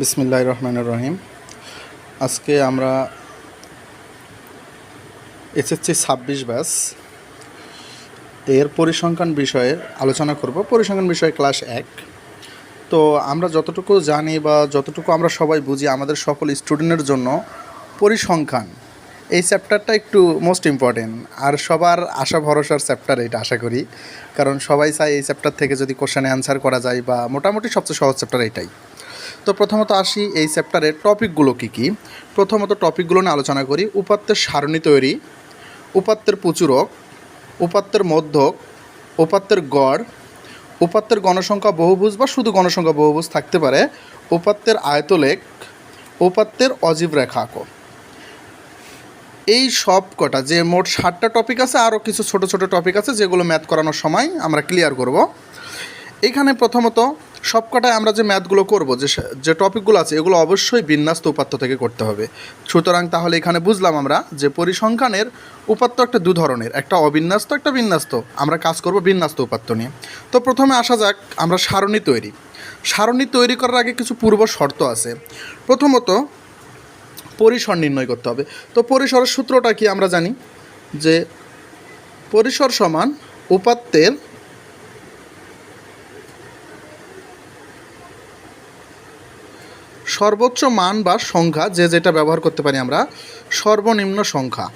বিসমিল্লাহ রহমানুর রহিম। আজকে আমরা এসএসসি ছাব্বিশ ব্যাস এর পরিসংখ্যান বিষয়ে আলোচনা করব। পরিসংখ্যান বিষয়ে ক্লাস এক। তো আমরা যতটুকু জানি বা যতটুকু আমরা সবাই বুঝি আমাদের সকল স্টুডেন্টের জন্য পরিসংখ্যান এই চ্যাপ্টারটা একটু মোস্ট ইম্পর্টেন্ট আর সবার আশা ভরসার চ্যাপ্টার এটা আশা করি। কারণ সবাই চায় এই চ্যাপ্টার থেকে যদি কোশ্চেনে অ্যান্সার করা যায় বা মোটামুটি সবচেয়ে সহজ চ্যাপ্টার এটাই। তো প্রথমত আসি এই চ্যাপ্টারের টপিকগুলো কী কী? প্রথমত টপিকগুলো নিয়ে আলোচনা করি। উপাত্তের সারণী তৈরি, উপাত্তের প্রচুরক, উপাত্তের মধ্যক, উপাত্তের গড়, উপাত্তের গণসংখ্যা বহুভুজ বা শুধু গণসংখ্যা বহুভুজ থাকতে পারে। উপাত্তের আয়তলেখ, উপাত্তের অজীব রেখা আঁকো এই সব কটা, যে মোট ষাটটা টপিক আছে, আরও কিছু ছোট ছোট টপিক আছে, যেগুলো ম্যাথ করানোর সময় আমরা ক্লিয়ার করব। এখানে প্রথমত সবকটায় আমরা যে ম্যাথগুলো করব, যে যে টপিকগুলো আছে, এগুলো অবশ্যই বিন্যাস্ত উপাত্ত থেকে করতে হবে। সুতরাং তাহলে এখানে বুঝলাম আমরা যে পরিসংখ্যানের উপাত্ত একটা দু ধরনের, একটা অবিন্যাস্ত, একটা বিন্যাস্ত। আমরা কাজ করব বিন্যাস্ত উপাত্ত নিয়ে। তো প্রথমে আসা যাক, আমরা সারণী তৈরি। সারণী তৈরি করার আগে কিছু পূর্ব শর্ত আছে। প্রথমত, পরিসর নির্ণয় করতে হবে। তো পরিসরের সূত্রটা কি আমরা জানি? যে পরিসর সমান উপাত্তের সর্বোচ্চ মান বা সংখ্যা যে যেটা ব্যবহার করতে পারি আমরা, সর্বনিম্ন সংখ্যা।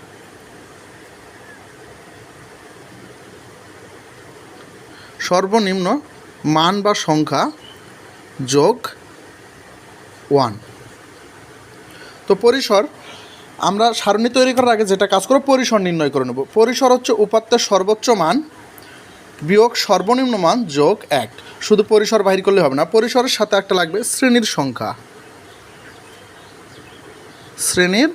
সর্বনিম্ন মান বা সংখ্যা যোগ ওয়ান। তো পরিসর, আমরা সারণী তৈরি করার আগে যেটা কাজ করব, পরিসর নির্ণয় করে নেব। পরিসর হচ্ছে উপাত্তের সর্বোচ্চ মান বিয়োগ সর্বনিম্ন মান যোগ এক। শুধু পরিসর বাহির করলে হবে না, পরিসরের সাথে একটা লাগবে শ্রেণির সংখ্যা। শ্রেণির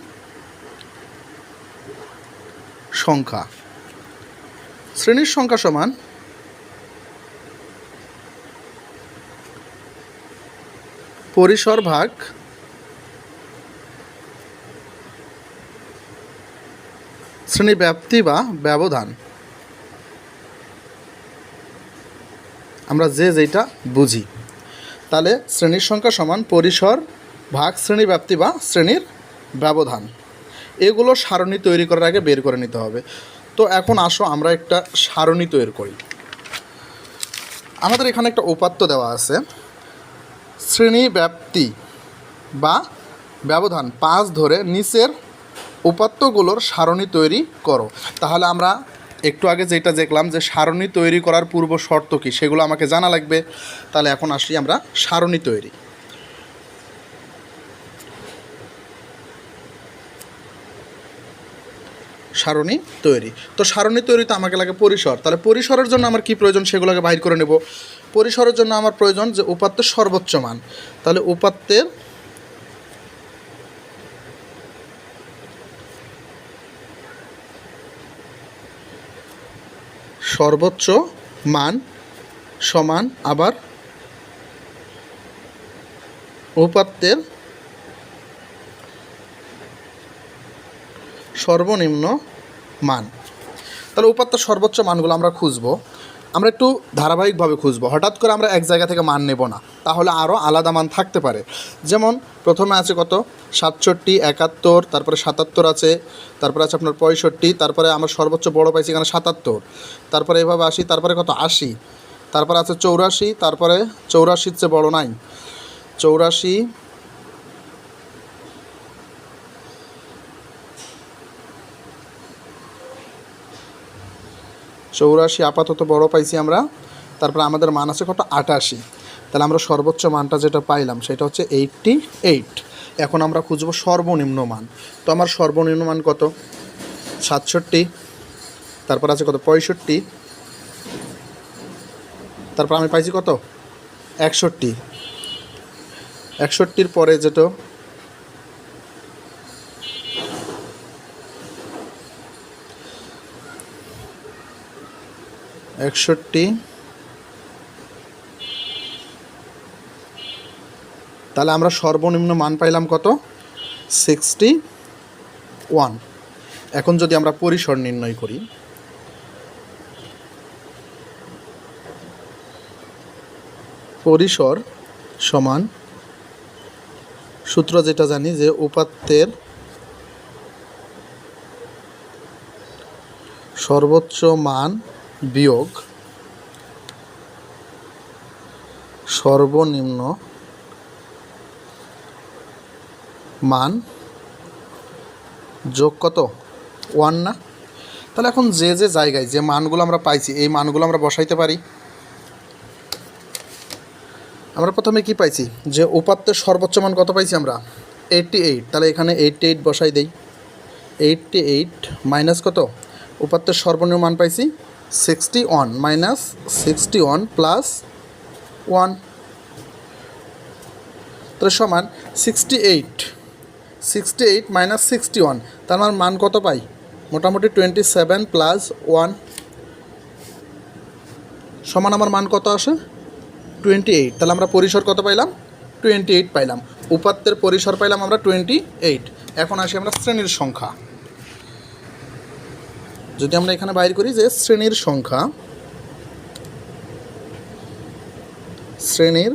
সংখ্যা। শ্রেণির সংখ্যা সমান পরিসর ভাগ শ্রেণি ব্যাপ্তি বা ব্যবধান। আমরা যে যেটা বুঝি। তাহলে শ্রেণির সংখ্যা সমান পরিসর ভাগ শ্রেণি ব্যাপ্তি বা শ্রেণির ব্যবধান। এগুলো সারণী তৈরি করার আগে বের করে নিতে হবে। তো এখন আসো, আমরা একটা সারণী তৈরি করি। আমাদের এখানে একটা উপাত্ত দেওয়া আছে। শ্রেণি ব্যাপ্তি বা ব্যবধান। পাঁচ ধরে নিচের উপাত্তগুলোর সারণী তৈরি করো। তাহলে আমরা একটু আগে যেটা দেখলাম যে সারণী তৈরি করার পূর্ব শর্ত কী, সেগুলো আমাকে জানা লাগবে। তাহলে এখন আসি আমরা সারণী তৈরি। সারণী তৈরি। তো সারণী তৈরিতে আমাকে লাগে পরিসর। তাহলে পরিসরের জন্য আমার কি প্রয়োজন সেগুলোকে বাইর করে নেব। পরিসরের জন্য আমার প্রয়োজন যে উপাত্তের সর্বোচ্চ মান। তাহলে উপাত্তের সর্বোচ্চ মান সমান আবার উপাত্তের সর্বনিম্ন মান। তাহলে উপাত্তের সর্বোচ্চ মানগুলো আমরা খুঁজবো। আমরা একটু ধারাবাহিকভাবে খুঁজবো। হঠাৎ করে আমরা এক জায়গা থেকে মান নেব না, তাহলে আরও আলাদা মান থাকতে পারে। যেমন প্রথমে আছে কত? সাতষট্টি, একাত্তর, তারপরে সাতাত্তর আছে, তারপরে আছে আপনার পঁয়ষট্টি, তারপরে আমরা সর্বোচ্চ বড় পাইছি এখানে সাতাত্তর, তারপরে এভাবে আসি তারপরে কত? আশি, তারপরে আছে চৌরাশি, তারপরে চৌরাশির চেয়ে বড় নাই চৌরাশি চৌরাশি আপাতত বড় পাইছি আমরা। তারপরে আমাদের মান আছে কত? আটাশি। তাহলে আমরা সর্বোচ্চ মানটা যেটা পাইলাম সেটা হচ্ছে এইটটি এইট এখন আমরা খুঁজবো সর্বনিম্ন মান। তো আমার সর্বনিম্ন মান কত? সাতষট্টি। তারপর আছে কত? পঁয়ষট্টি। তারপর আমি পাইছি কত? একষট্টি। একষট্টির পরে যেটা একষট্টি। তাহলে আমরা সর্বনিম্ন মান পাইলাম কত? Sixty one. এখন যদি আমরা পরিসর নির্ণয় করি। পরিসর সমান সূত্র যেটা জানি যে উপাত্তের সর্বোচ্চ মান বিয়োগ সর্বনিম্ন মান যোগ কত? ওয়ান না? তাহলে এখন যে যে জায়গায় যে মানগুলো আমরা পাইছি, এই মানগুলো আমরা বসাইতে পারি। আমরা প্রথমে কি পাইছি? যে উপাত্তের সর্বোচ্চ মান কত পাইছি আমরা? এইটটি এইট তাহলে এখানে এইটটি এইট বসাই দেই। এইটটি এইট মাইনাস কত? উপাত্তের সর্বনিম্ন মান পাইছি sixty one minus sixty one plus one তাহলে সমান sixty eight sixty eight minus sixty one তার মানে মান কত পাই? মোটামুটি টোয়েন্টি সেভেন প্লাস ওয়ান সমান আমার মান কত আসে? টোয়েন্টি এইট তাহলে আমরা পরিসর কত পাইলাম? টোয়েন্টি এইট পাইলাম। উপাত্তের পরিসর পাইলাম আমরা টোয়েন্টি এইট এখন আসি আমরা শ্রেণির সংখ্যা। যদি আমরা এখানে বাইর করি যে শ্রেণির সংখ্যা শ্রেণির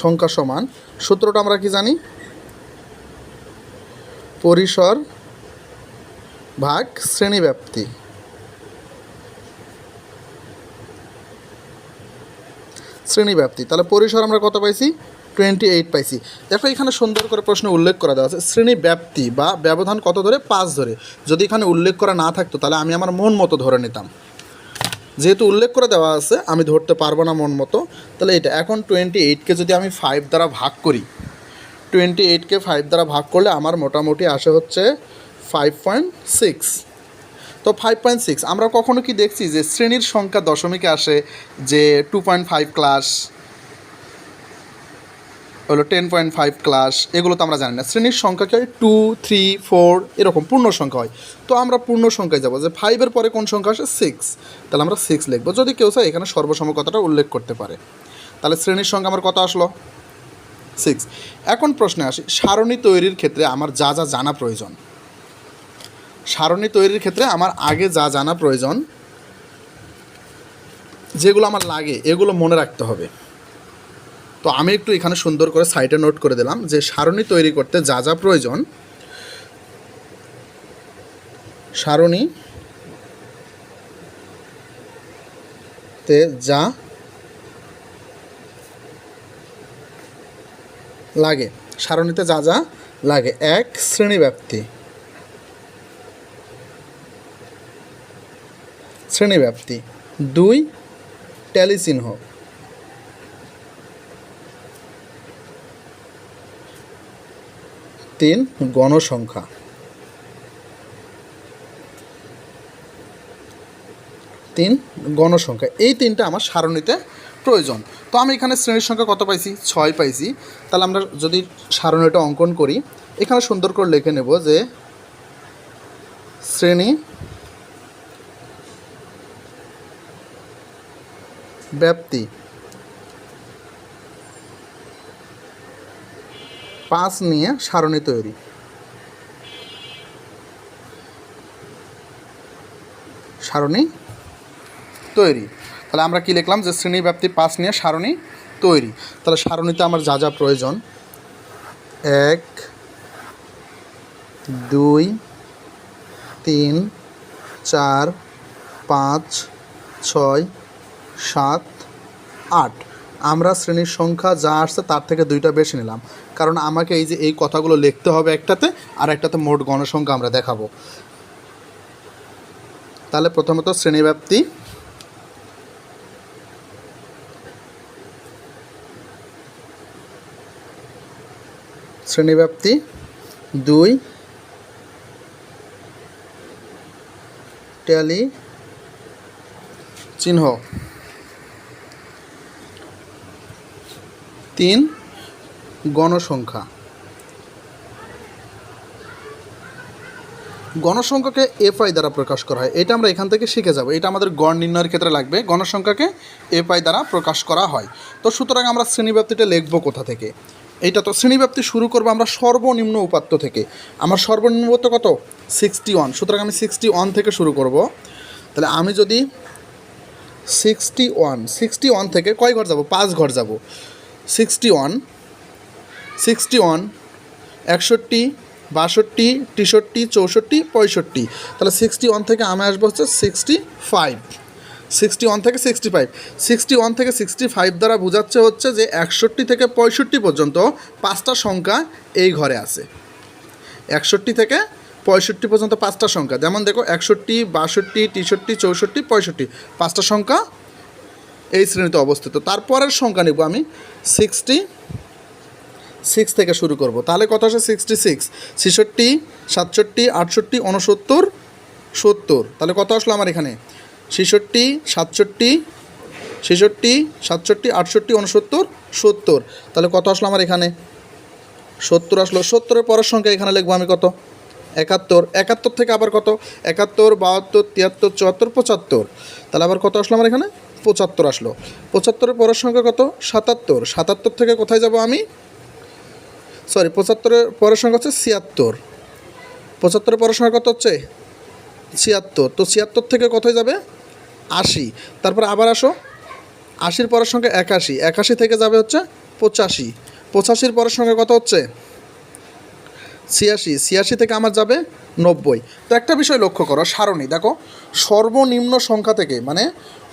সংখ্যা সমান, সূত্রটা আমরা কি জানি? পরিসর ভাগ শ্রেণীব্যাপ্তি শ্রেণীব্যাপ্তি তাহলে পরিসর আমরা কত পাইছি? টোয়েন্টি এইট পাইছি। দেখো, এখানে সুন্দর করে প্রশ্ন উল্লেখ করা দেওয়া আছে। শ্রেণি ব্যাপ্তি বা ব্যবধান কত ধরে? পাঁচ ধরে। যদি এখানে উল্লেখ করা না থাকতো, তাহলে আমি আমার মন মতো ধরে নিতাম। যেহেতু উল্লেখ করে দেওয়া আছে, আমি ধরতে পারব না মন মতো। তাহলে এটা, এখন টোয়েন্টি এইটকে যদি আমি ফাইভ দ্বারা ভাগ করি টোয়েন্টি এইটকে ফাইভ দ্বারা ভাগ করলে আমার মোটামুটি আসে হচ্ছে ফাইভ পয়েন্ট সিক্স তো ফাইভ পয়েন্ট সিক্স আমরা কখনো কি দেখছি যে শ্রেণির সংখ্যা দশমিকে আসে, যে টু পয়েন্ট ফাইভ ক্লাস হলো টেন পয়েন্ট ফাইভ ক্লাস এগুলো তো আমরা জানি না। শ্রেণির সংখ্যা কি হয়? টু থ্রি ফোর এরকম পূর্ণ সংখ্যা হয়। তো আমরা পূর্ণ সংখ্যায় যাব যে ফাইভের পরে কোন সংখ্যা আসে? সিক্স তাহলে আমরা সিক্স লিখব। যদি কেউ চায়, এখানে সর্বসম কথাটা উল্লেখ করতে পারে। তাহলে শ্রেণির সংখ্যা আমার কত আসলো? সিক্স এখন প্রশ্নে আসি, সারণী তৈরির ক্ষেত্রে আমার যা যা জানা প্রয়োজন। সারণী তৈরির ক্ষেত্রে আমার আগে যা জানা প্রয়োজন, যেগুলো আমার লাগে, এগুলো মনে রাখতে হবে। তো আমি একটু এখানে সুন্দর করে সাইটে নোট করে দিলাম যে সারণী তৈরি করতে যা যা প্রয়োজন, সারণী তে যা লাগে, সারণীতে যা যা লাগে, এক শ্রেণীব্যাপ্তি শ্রেণীব্যাপ্তি দুই ট্যালি তিন, গণসংখ্যা। তিন, গণসংখ্যা। এই তিনটা আমার সারণীতে প্রয়োজন। তো আমি এখানে শ্রেণির সংখ্যা কত পাইছি? ছয় পাইছি। তাহলে আমরা যদি সারণীটা অঙ্কন করি, এখানে সুন্দর করে লিখে নেব যে শ্রেণি ব্যাপ্তি পাঁচ নিয়ে সারণি তৈরি। সারণী তৈরি। তাহলে আমরা কি লিখলাম যে শ্রেণি ব্যাপ্তি পাঁচ নিয়ে সারণী তৈরি। তাহলে সারণিতে আমার যা যা প্রয়োজন, এক, দুই, তিন, চার, পাঁচ, ছয়, সাত, আট। আমরা শ্রেণির সংখ্যা যা আসছে তার থেকে দুইটা বেশি নিলাম। কারণ আমাকে এই যে এই কথাগুলো লিখতে হবে একটাতে, আর একটাতে মোট গণসংখ্যা আমরা দেখাবো। তাহলে প্রথমত শ্রেণীব্যাপ্তি। শ্রেণীব্যাপ্তি দুই। ট্যালি চিহ্ন। তিন, গণসংখ্যা। গণসংখ্যাকে এফআই দ্বারা প্রকাশ করা হয়। এটা আমরা এখান থেকে শিখে যাব। এটা আমাদের গড় নির্ণয়ের ক্ষেত্রে লাগবে। গণসংখ্যাকে এফআই দ্বারা প্রকাশ করা হয়। তো সুতরাং আমরা শ্রেণীব্যাপ্তিটা লিখব কোথা থেকে? এইটা তো শ্রেণীব্যাপ্তি শুরু করব আমরা সর্বনিম্ন উপাত্ত থেকে। আমার সর্বনিম্ন উপাত্ত কত? সিক্সটি ওয়ান সুতরাং আমি সিক্সটি ওয়ান থেকে শুরু করব। তাহলে আমি যদি সিক্সটি ওয়ান সিক্সটি ওয়ান থেকে কয় ঘর যাব? পাঁচ ঘর যাব। সিক্সটি ওয়ান সিক্সটি ওয়ান, একষট্টি, বাষট্টি, তেষট্টি, চৌষট্টি, পঁয়ষট্টি। তাহলে সিক্সটি ওয়ান থেকে আমি আসব হচ্ছে সিক্সটি ফাইভ। সিক্সটি ওয়ান থেকে সিক্সটি ফাইভ। সিক্সটি ওয়ান থেকে সিক্সটি ফাইভ দ্বারা বোঝাচ্ছে হচ্ছে যে একষট্টি থেকে পঁয়ষট্টি পর্যন্ত পাঁচটা সংখ্যা এই ঘরে আছে। একষট্টি থেকে পঁয়ষট্টি পর্যন্ত পাঁচটা সংখ্যা। যেমন দেখো, একষট্টি, বাষট্টি, তেষট্টি, চৌষট্টি, পঁয়ষট্টি। পাঁচটা সংখ্যা এই শ্রেণীতে অবস্থিত। তারপরের সংখ্যা নেব আমি সিক্সটি সিক্স থেকে শুরু করব। তাহলে কত আসে? সিক্সটি সিক্স ছেষট্টি, সাতষট্টি, আটষট্টি উনসত্তর সত্তর। তাহলে কত আসলো আমার এখানে? ছেষট্টি, সাতষট্টি ছেষট্টি, সাতষট্টি, আটষট্টি উনসত্তর সত্তর। তাহলে কত আসলো আমার এখানে? সত্তর আসলো। সত্তরের পরের সংখ্যা এখানে লিখব আমি কত? একাত্তর। একাত্তর থেকে আবার কত? একাত্তর, বাহাত্তর, তিয়াত্তর, চুয়াত্তর, পঁচাত্তর। তাহলে আবার কত আসলো আমার এখানে? পঁচাত্তর আসলো। পঁচাত্তরের পরের সংখ্যা কত? সাতাত্তর। সাতাত্তর থেকে কোথায় যাব আমি? সরি পঁচাত্তরের পরের সংখ্যা হচ্ছে ছিয়াত্তর। পঁচাত্তরের পরের সংখ্যা কত হচ্ছে? ছিয়াত্তর। তো ছিয়াত্তর থেকে কোথায় যাবে? আশি। তারপর আবার আসো। আশির পরের সংখ্যা একাশি। একাশি থেকে যাবে হচ্ছে পঁচাশি। পঁচাশির পরের সংখ্যা কত হচ্ছে? ছিয়াশি ছিয়াশি থেকে আমার যাবে নব্বই। তো একটা বিষয় লক্ষ্য করো, সারণী, দেখো, সর্বনিম্ন সংখ্যা থেকে মানে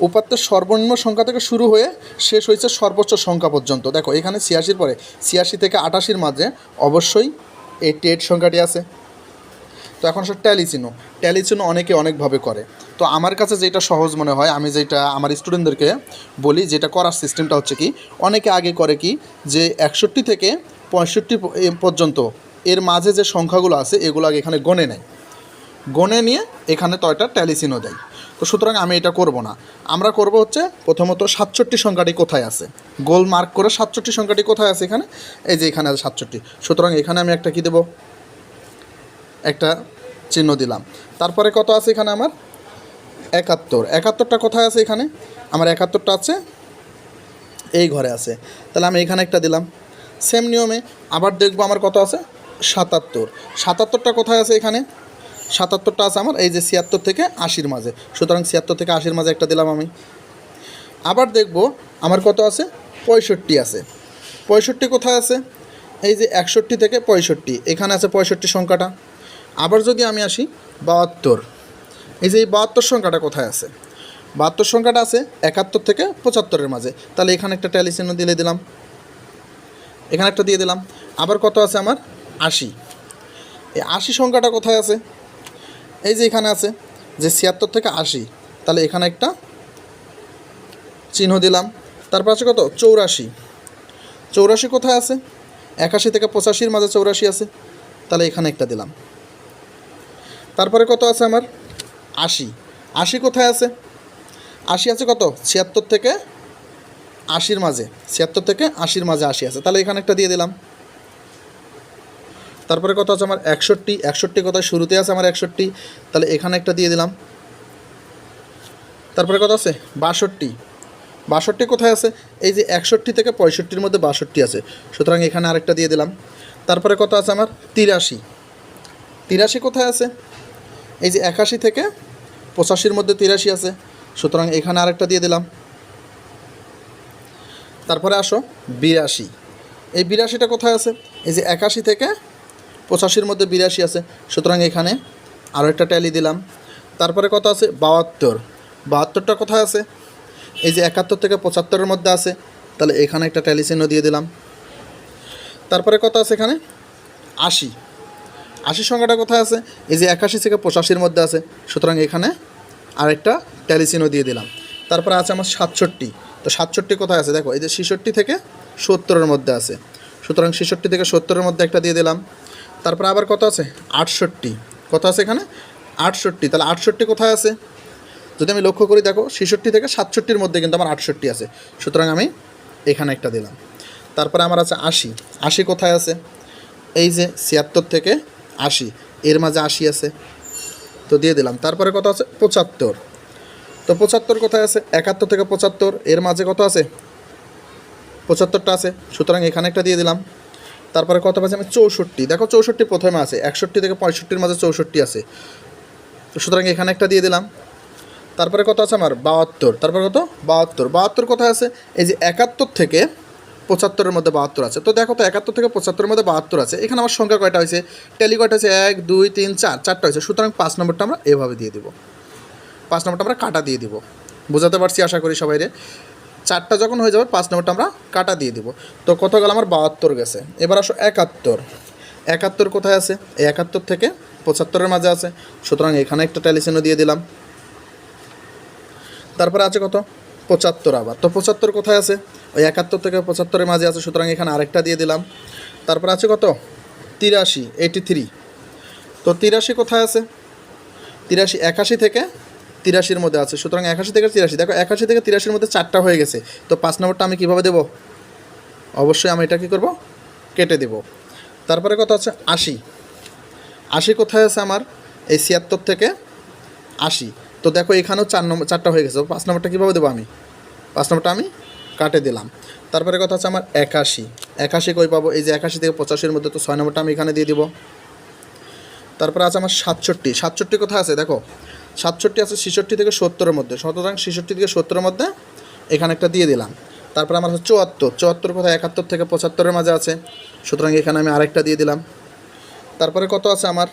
উপাত্তের সর্বনিম্ন সংখ্যা থেকে শুরু হয়ে শেষ হয়েছে সর্বোচ্চ সংখ্যা পর্যন্ত। দেখো, এখানে ছিয়াশির পরে, ছিয়াশি থেকে আটাশির মাঝে অবশ্যই এইটটি এইট সংখ্যাটি আছে। তো এখন সে ট্যালি চিহ্ন। ট্যালি চিহ্ন অনেকে অনেকভাবে করে। তো আমার কাছে যেটা সহজ মনে হয়, আমি যেটা আমার স্টুডেন্টদেরকে বলি, যেটা করার সিস্টেমটা হচ্ছে কি, অনেকে আগে করে কি, যে একষট্টি থেকে পঁয়ষট্টি পর্যন্ত এর মাঝে যে সংখ্যাগুলো আছে, এগুলো আগে এখানে গণে নেয়। গণে নিয়ে এখানে তো ট্যালি দেয়। তো সুতরাং আমি এটা করব না। আমরা করব হচ্ছে প্রথমত সাতষট্টি সংখ্যাটি কোথায় আছে? গোল মার্ক করে সাতষট্টি সংখ্যাটি কোথায় আছে এখানে? এই যে এখানে আছে সাতষট্টি। সুতরাং এখানে আমি একটা কী দেবো? একটা চিহ্ন দিলাম। তারপরে কত আছে এখানে আমার? একাত্তর। একাত্তরটা কোথায় আছে এখানে? আমার একাত্তরটা আছে এই ঘরে আছে। তাহলে আমি এখানে একটা দিলাম। সেম নিয়মে আবার দেখব আমার কত আছে? সাতাত্তর। সাতাত্তরটা কোথায় আছে এখানে? সাতাত্তরটা আছে আমার, এই যে ছিয়াত্তর থেকে আশির মাঝে। সুতরাং ছিয়াত্তর থেকে আশির মাঝে একটা দিলাম আমি। আবার দেখব, আমার কত আছে? পঁয়ষট্টি আছে। পঁয়ষট্টি কোথায় আছে? এই যে একষট্টি থেকে পঁয়ষট্টি। এখানে আছে পঁয়ষট্টি সংখ্যাটা। আবার যদি আমি আসি, বাহাত্তর। এই যে এই বাহাত্তর সংখ্যাটা কোথায় আছে? বাহাত্তর সংখ্যাটা আছে একাত্তর থেকে পঁচাত্তরের মাঝে। তাহলে এখানে একটা ট্যালি চিহ্ন দিলে দিলাম। এখানে একটা দিয়ে দিলাম। আবার কত আছে আমার? আশি। এই আশি সংখ্যাটা কোথায় আছে? এই যে এখানে আছে, যে ছিয়াত্তর থেকে আশি, তাহলে এখানে একটা চিহ্ন দিলাম। তারপর আছে কত? চৌরাশি। চৌরাশি কোথায় আছে? একাশি থেকে পঁচাশির মাঝে চৌরাশি আছে, তাহলে এখানে একটা দিলাম। তারপরে কত আছে আমার? আশি। আশি কোথায় আছে? আশি আছে কত? ছিয়াত্তর থেকে আশির মাঝে। ছিয়াত্তর থেকে আশির মাঝে আশি আছে, তাহলে এখানে একটা দিয়ে দিলাম। তারপরে কত আছে আমার একষট্টি একষট্টি কোথায় শুরুতে আছে আমার একষট্টি। তাহলে এখানে একটা দিয়ে দিলাম। তারপরে কত আছে? বাষট্টি। বাষট্টি কোথায় আছে? এই যে একষট্টি থেকে পঁয়ষট্টির মধ্যে বাষট্টি আছে। সুতরাং এখানে আরেকটা দিয়ে দিলাম। তারপরে কত আছে আমার? তিরাশি। তিরাশি কোথায় আছে? এই যে একাশি থেকে পঁচাশির মধ্যে তিরাশি আছে। সুতরাং এখানে আরেকটা দিয়ে দিলাম। তারপরে আসো, বিরাশি। এই বিরাশিটা কোথায় আছে? এই যে একাশি থেকে পঁচাশির মধ্যে বিরাশি আছে। সুতরাং এখানে আরও একটা ট্যালি দিলাম। তারপরে কত আছে? বাহাত্তর। বাহাত্তরটা কোথায় আছে? এই যে একাত্তর থেকে পঁচাত্তরের মধ্যে আছে। তাহলে এখানে একটা ট্যালি চিহ্ন দিয়ে দিলাম। তারপরে কত আছে এখানে? আশি। আশি সংখ্যাটা কোথায় আছে? এই যে একাশি থেকে পঁচাশির মধ্যে আছে। সুতরাং এখানে আরেকটা ট্যালি চিহ্ন দিয়ে দিলাম। তারপরে আছে আমার সাতষট্টি। তো সাতষট্টি কোথায় আছে? দেখো, এই যে ছেষট্টি থেকে সত্তরের মধ্যে আছে। সুতরাং ছেষট্টি থেকে সত্তরের মধ্যে একটা দিয়ে দিলাম। তারপরে আবার কত আছে? আটষট্টি। কত আছে এখানে? আটষট্টি। তাহলে আটষট্টি কোথায় আছে? যদি আমি লক্ষ্য করি, দেখো, ছেষট্টি থেকে সাতষট্টির মধ্যে কিন্তু আমার আটষট্টি আছে। সুতরাং আমি এখানে একটা দিলাম। তারপরে আমার আছে আশি। আশি কোথায় আছে? এই যে ছিয়াত্তর থেকে আশি। এর মাঝে আশি আছে। তো দিয়ে দিলাম। তারপরে কত আছে? পঁচাত্তর। তো পঁচাত্তর কোথায় আছে? একাত্তর থেকে পঁচাত্তর। এর মাঝে কত আছে? পঁচাত্তরটা আছে। সুতরাং এখানে একটা দিয়ে দিলাম। তারপরে কত পাচ্ছি আমি? চৌষট্টি। দেখো চৌষট্টি প্রথমে আছে, একষট্টি থেকে পঁয়ষট্টির মাঝে চৌষট্টি আছে। তো সুতরাং এখানে একটা দিয়ে দিলাম। তারপরে কত আছে আমার? বাহাত্তর। তারপরে কত? বাহাত্তর। বাহাত্তর কোথায় আছে? এই যে একাত্তর থেকে পঁচাত্তরের মধ্যে বাহাত্তর আছে। তো দেখো তো, একাত্তর থেকে পঁচাত্তরের মধ্যে বাহাত্তর আছে। এখানে আমার সংখ্যা কয়টা হয়েছে? টেলি কয়টা হয়েছে? এক, দুই, তিন, চার। চারটা হয়েছে। সুতরাং পাঁচ নম্বরটা আমরা এভাবে দিয়ে দিব। পাঁচ নম্বরটা আমরা কাটা দিয়ে দিব। বোঝাতে পারছি আশা করি সবাইরে? চারটা যখন হয়ে যাবে, পাঁচ নম্বরটা আমরা কাটা দিয়ে দিব। তো কত গেল আমার বাহাত্তর গেছে। এবার আসো একাত্তর। একাত্তর কোথায় আছে? এই একাত্তর থেকে পঁচাত্তরের মাঝে আছে। সুতরাং এখানে একটা ট্যালিসেনও দিয়ে দিলাম। তারপরে আছে কত? পঁচাত্তর আবার। তো পঁচাত্তর কোথায় আছে? ওই একাত্তর থেকে পঁচাত্তরের মাঝে আছে, সুতরাং এখানে আরেকটা দিয়ে দিলাম। তারপরে আছে কত? তিরাশি এইটি থ্রি তো তিরাশি কোথায় আছে? তিরাশি, একাশি থেকে তিরাশির মধ্যে আছে। সুতরাং একাশি থেকে তিরাশি। দেখো, একাশি থেকে তিরাশির মধ্যে চারটা হয়ে গেছে। তো পাঁচ নম্বরটা আমি কীভাবে দেবো? অবশ্যই আমি এটা কী করব? কেটে দেব। তারপরে কথা আছে আশি। আশি কোথায় আছে আমার? এই ছিয়াত্তর থেকে আশি। তো দেখো, এখানেও চার নম্বর, চারটা হয়ে গেছে। পাঁচ নম্বরটা কীভাবে দেবো আমি? পাঁচ নম্বরটা আমি কাটে দিলাম। তারপরে কথা হচ্ছে আমার একাশি। একাশি কই পাবো? এই যে একাশি থেকে পঁচাশির মধ্যে, তো ছয় নম্বরটা আমি এখানে দিয়ে দিব। তারপরে আছে আমার সাতষট্টি। সাতষট্টি কোথায় আছে? দেখো সাতষট্টি আছে, ছেষট্টি থেকে সত্তরের মধ্যে। সুতরাং ছেষট্টি থেকে সত্তরের মধ্যে এখানে একটা দিয়ে দিলাম। তারপরে আমার হচ্ছে চুয়াত্তর। চুয়াত্তর কোথায়? একাত্তর থেকে পঁচাত্তরের মাঝে আছে। সুতরাং এখানে আমি আরেকটা দিয়ে দিলাম। তারপরে কত আছে আমার?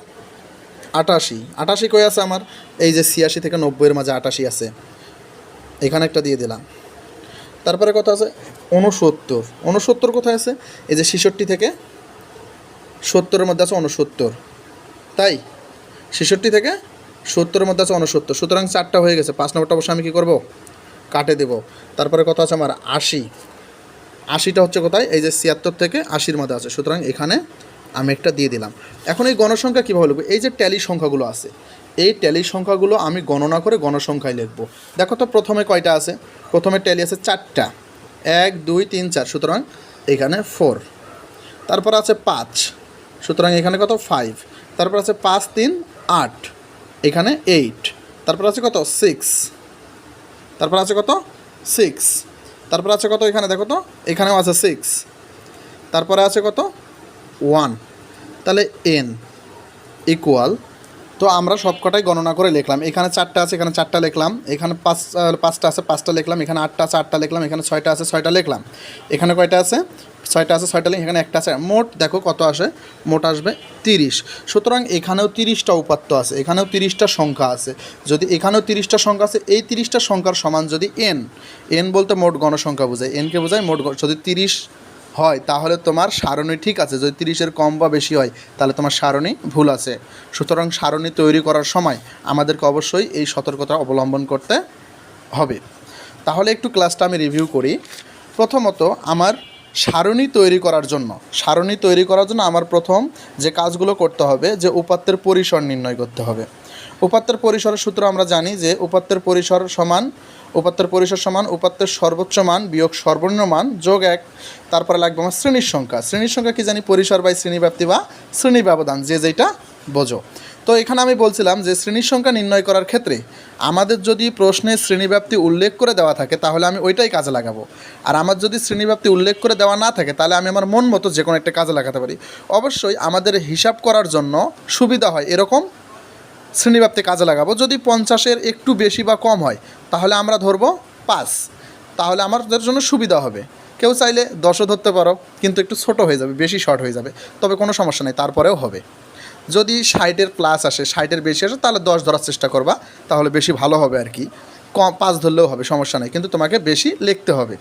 আটাশি। আটাশি কই আছে আমার? এই যে ছিয়াশি থেকে নব্বইয়ের মাঝে আটাশি আছে। এখানে একটা দিয়ে দিলাম। তারপরে কত আছে? উনসত্তর। উনসত্তর কোথায় আছে? এই যে ছেষট্টি থেকে সত্তরের মধ্যে আছে উনসত্তর। তাই? ছেষট্টি থেকে সত্তরের মধ্যে আছে উনসত্তর সুতরাং চারটা হয়ে গেছে। পাঁচ নম্বরটা অবশ্যই আমি কী করব? কাটে দেব। তারপরে কত আছে আমার? আশি। আশিটা হচ্ছে কোথায়? এই যে ছিয়াত্তর থেকে আশির মধ্যে আছে। সুতরাং এখানে আমি একটা দিয়ে দিলাম। এখন এই গণসংখ্যা কীভাবে লিখব? এই যে ট্যালি সংখ্যাগুলো আছে, এই ট্যালি সংখ্যাগুলো আমি গণনা করে গণসংখ্যায় লিখব। দেখো তো প্রথমে কয়টা আছে? প্রথমে ট্যালি আছে চারটা। এক, দুই, তিন, চার। সুতরাং এখানে ফোর। তারপর আছে পাঁচ। সুতরাং এখানে কত? ফাইভ। তারপর আছে পাঁচ, তিন, আট। এখানে এইট তারপর আছে কত? সিক্স তারপর আছে কত? সিক্স তারপর আছে কত এখানে? দেখো তো, এখানেও আছে সিক্স তারপরে আছে কত? ওয়ান তাহলে এন ইকুয়াল তো আমরা সবকটাই গণনা করে লিখলাম। এখানে চারটা আছে, এখানে চারটা লিখলাম। এখানে পাঁচ পাঁচটা আছে, পাঁচটা লিখলাম। এখানে আটটা আছে, আটটা লিখলাম। এখানে ছয়টা আছে, ছয়টা লিখলাম। এখানে কয়টা আছে? ছয়টা আছে, ছয়টা লিখ এখানে একটা আছে। মোট দেখো কত আসে? মোট আসবে তিরিশ। সুতরাং এখানেও তিরিশটা উপাত্ত আছে, এখানেও তিরিশটা সংখ্যা আছে। যদি এখানেও তিরিশটা সংখ্যা আছে, এই তিরিশটা সংখ্যার সমান যদি এন এন বলতে মোট গণসংখ্যা বোঝায়। এনকে বোঝায় মোট যদি তিরিশ হয়, তাহলে তোমার সারণী ঠিক আছে। যদি তিরিশের কম বা বেশি হয়, তাহলে তোমার সারণী ভুল আছে। সুতরাং সারণী তৈরি করার সময় আমাদেরকে অবশ্যই এই সতর্কতা অবলম্বন করতে হবে। তাহলে একটু ক্লাসটা আমি রিভিউ করি। প্রথমত আমার সারণী তৈরি করার জন্য। সারণী তৈরি করার জন্য আমার প্রথম যে কাজগুলো করতে হবে, যে উপাত্তের পরিসর নির্ণয় করতে হবে। উপাত্তের পরিসরের সূত্র আমরা জানি যে উপাত্তের পরিসর সমান, উপাত্তের পরিসর সমান, উপাত্তের সর্বোচ্চ মান বিয়োগ সর্বনিম্ন মান যোগ এক, তারপরে লাগবে আমার শ্রেণির সংখ্যা। শ্রেণির সংখ্যা কি জানি? পরিসর বাই শ্রেণীব্যাপ্তি বা শ্রেণি ব্যবধান যে যেটা বোঝো। তো এখানে আমি বলছিলাম যে শ্রেণির সংখ্যা নির্ণয় করার ক্ষেত্রে আমাদের যদি প্রশ্নে শ্রেণীব্যাপ্তি উল্লেখ করে দেওয়া থাকে, তাহলে আমি ওইটাই কাজে লাগাবো। আর আমার যদি শ্রেণীব্যাপ্তি উল্লেখ করে দেওয়া না থাকে, তাহলে আমি আমার মন মতো যে কোনো একটা কাজে লাগাতে পারি। অবশ্যই আমাদের হিসাব করার জন্য সুবিধা হয় এরকম শ্রেণীব্যাপ্তি কাজে লাগাবো। যদি পঞ্চাশের একটু বেশি বা কম হয়, তাহলে আমরা ধরবো পাঁচ। তাহলে আমাদের জন্য সুবিধা হবে। কেউ চাইলে দশও ধরতে পারো, কিন্তু একটু ছোট হয়ে যাবে, বেশি শর্ট হয়ে যাবে। তবে কোনো সমস্যা নেই, তারপরেও হবে। যদি ষাটের প্লাস আসে, ষাটের বেশি আসে, তাহলে দশ ধরার চেষ্টা করবা, তাহলে বেশি ভালো হবে আর কি। কম, পাঁচ ধরলেও হবে, সমস্যা নেই, কিন্তু তোমাকে বেশি লিখতে হবে।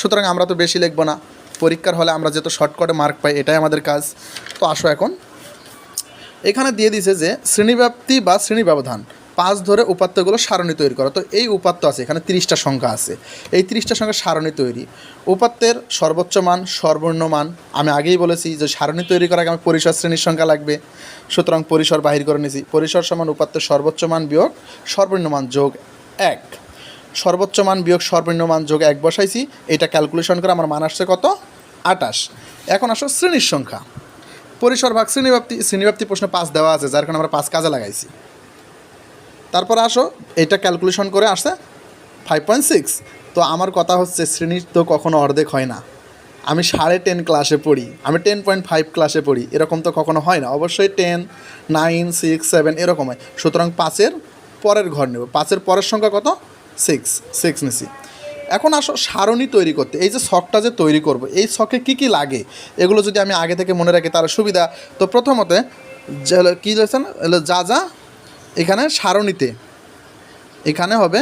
সুতরাং আমরা তো বেশি লিখব না, পরীক্ষার হলে আমরা যেহেতু শর্টকাটে মার্ক পাই, এটাই আমাদের কাজ। তো আসো এখন। এখানে দিয়ে দিছে যে শ্রেণীব্যাপ্তি বা শ্রেণি ব্যবধান পাঁচ ধরে উপাত্তগুলো সারণী তৈরি করা। তো এই উপাত্ত আছে, এখানে তিরিশটা সংখ্যা আছে। এই তিরিশটা সংখ্যা সারণী তৈরি। উপাত্তের সর্বোচ্চ মান, সর্বনিম্ন মান, আমি আগেই বলেছি যে সারণী তৈরি করার আগে আমার পরিসর শ্রেণির সংখ্যা লাগবে। সুতরাং পরিসর বাহির করে নিয়েছি পরিসর সমান উপাত্তের সর্বোচ্চ মান বিয়োগ সর্বনিম্ন মান যোগ এক। সর্বোচ্চ মান বিয়োগ সর্বনিম্ন মান যোগ এক বসাইছি। এটা ক্যালকুলেশন করে আমার মান আসছে কত? আটাশ এখন আসো শ্রেণির সংখ্যা। পরিসর ভাগ শ্রেণীব্যাপ্তি শ্রেণীব্যাপ্তি প্রশ্নে পাঁচ দেওয়া আছে, যার কারণে আমরা পাঁচ কাজে লাগাইছি। তারপরে আসো, এটা ক্যালকুলেশন করে আসছে ফাইভ পয়েন্ট সিক্স তো আমার কথা হচ্ছে, শ্রেণির তো কখনো অর্ধেক হয় না। আমি সাড়ে টেন ক্লাসে পড়ি, আমি টেন পয়েন্ট ফাইভ ক্লাসে পড়ি, এরকম তো কখনো হয় না। অবশ্যই টেন নাইন সিক্স সেভেন এরকম হয়। সুতরাং পাঁচের পরের ঘর নেব। পাঁচের পরের সংখ্যা কত? সিক্স সিক্স নিছি। এখন আসো, সারণী তৈরি করতে। এই যে শখটা যে তৈরি করব, এই শখে কি কি লাগে? এগুলো যদি আমি আগে থেকে মনে রাখি তার সুবিধা। তো প্রথমতে কী রয়েছে যা যা এখানে সারণীতে। এখানে হবে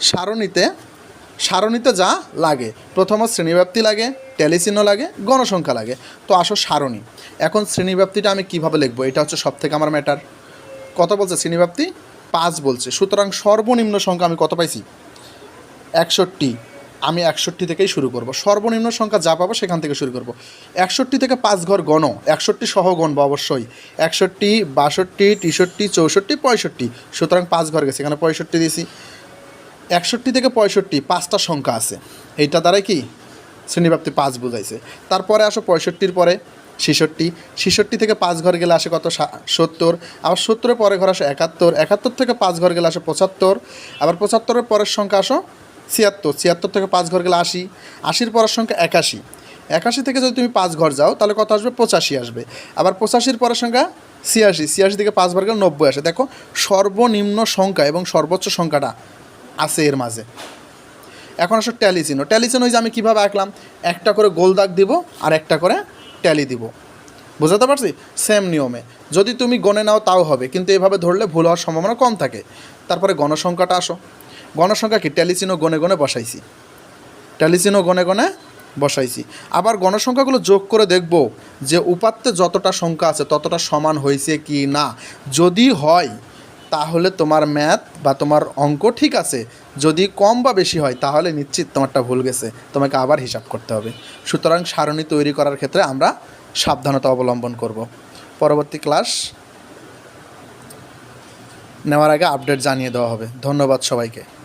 সারণীতে। সারণীতে যা লাগে। প্রথমত শ্রেণীব্যাপ্তি লাগে টেলিচিহ্ন লাগে, গণসংখ্যা লাগে। তো আসো সারণী। এখন শ্রেণীব্যাপ্তিটা আমি কীভাবে লিখব? এটা হচ্ছে সব থেকে আমার ম্যাটার কত বলছে শ্রেণীব্যাপ্তি? পাঁচ বলছে। সুতরাং সর্বনিম্ন সংখ্যা আমি কত পাইছি? একষট্টি। আমি একষট্টি থেকেই শুরু করব। সর্বনিম্ন সংখ্যা যা পাবো সেখান থেকে শুরু করব। একষট্টি থেকে পাঁচ ঘর গণ। একষট্টি সহ গণব অবশ্যই। একষট্টি, বাষট্টি, তেষট্টি, চৌষট্টি, পঁয়ষট্টি। সুতরাং পাঁচ ঘর গেছে। এখানে পঁয়ষট্টি দিয়েছি। একষট্টি থেকে পঁয়ষট্টি, পাঁচটা সংখ্যা আছে। এইটা দ্বারাই কি? শ্রেণীব্যাপ্তি পাঁচ বোঝাইছে। তারপরে আসো পঁয়ষট্টির পরে ছেষট্টি। ছেষট্টি থেকে পাঁচ ঘর গেলে আসে কত? সত্তর। আবার সত্তরের পরে ঘর আসে একাত্তর। একাত্তর থেকে পাঁচ ঘর গেলে আসে পঁচাত্তর। আবার পঁচাত্তরের পরের সংখ্যা আসো ছিয়াত্তর ছিয়াত্তর থেকে পাঁচ ঘর গেলে আশি, আশির পরের সংখ্যা একাশি। একাশি থেকে যদি তুমি পাঁচ ঘর যাও, তাহলে কত আসবে? পঁচাশি আসবে। আবার পঁচাশির পরের সংখ্যা ছিয়াশি ছিয়াশি থেকে পাঁচ ঘর গেলে নব্বই আসে। দেখো, সর্বনিম্ন সংখ্যা এবং সর্বোচ্চ সংখ্যাটা আছে এর মাঝে। এখন আসো ট্যালি চিহ্ন। ট্যালি চিহ্ন ওই যে আমি কীভাবে আঁকলাম? একটা করে গোল দাগ দিব আর একটা করে ট্যালি দিব। বুঝাতে পারছি? সেম নিয়মে। যদি তুমি গণে নাও, তাও হবে। কিন্তু এভাবে ধরলে ভুল হওয়ার সম্ভাবনা কম থাকে। তারপরে গণসংখ্যাটা আসো। গণসংখ্যা কি? ট্যালি চিহ্ন গনে গনে বসাইছি। ট্যালি চিহ্ন গনে গনে বসাইছি। আবার গণসংখ্যাগুলো যোগ করে দেখব যে উপাত্তে যতটা সংখ্যা আছে, ততটা সমান হয়েছে কি না। যদি হয়, তাহলে তোমার ম্যাথ বা তোমার অঙ্ক ঠিক আছে। যদি কম বা বেশি হয়, তাহলে নিশ্চিত তোমারটা ভুল গেছে। তোমাকে আবার হিসাব করতে হবে। সুতরাং সারণী তৈরি করার ক্ষেত্রে আমরা সাবধানতা অবলম্বন করব। পরবর্তী ক্লাস নেওয়ার আগে আপডেট জানিয়ে দেওয়া হবে। ধন্যবাদ সবাইকে।